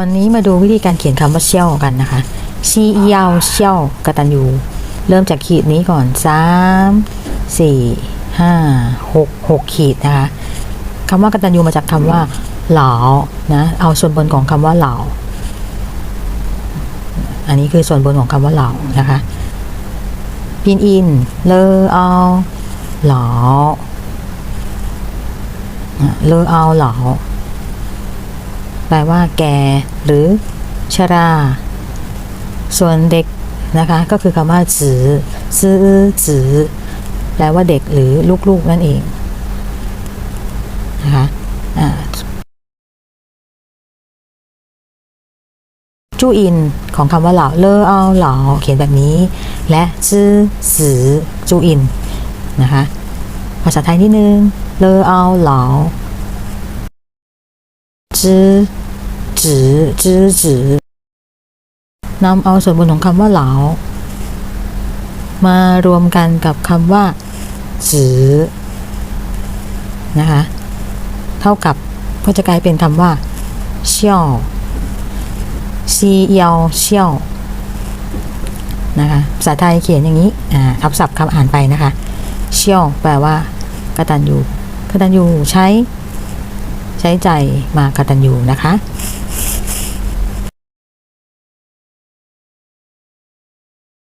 วันนี้มาดูวิธีการเขียนคำว่าเชี่ยวกันนะคะซีเยาเชี่ยวกตัญญูเริ่มจากขีดนี้ก่อนสามสี่ห้าหกหกขีดนะคะคำว่ากตัญญูมาจากคำว่าเหลานะ เอาส่วนบนของคำว่าเหลาอันนี้คือส่วนบนของคำว่าเหลานะคะพินอิน เลอเอาเหลาอะเลอเอาเหลา แปลว่า แก่ หรือชรา ส่วนเด็กนะคะก็คือคำว่าจือซื้อจือแปลว่าเด็กหรือลูกๆนั่นเองนะคะจูอินของคำว่าเหล่าเลอเอาเหล่าเขียนแบบนี้ และจื้อสือจูอินนะคะภาษาไทยนิดนึงเลอเอาเหล่า จื้อจื้อจื้อจื้อนำเอาส่วนบนของคำว่าเหลามารวมกันกับคำว่าจื้อนะคะเท่ากับก็จะกลายเป็นคำว่าเชี่ยวซีเยาเชี่ยวนะคะภาษาไทยเขียนอย่างนี้อ่าทับศัพท์คำอ่านไปนะคะ เชี่ยวแปลว่ากตัญญูกตัญญูใช้ ใช้ใจมากตัญญูนะคะ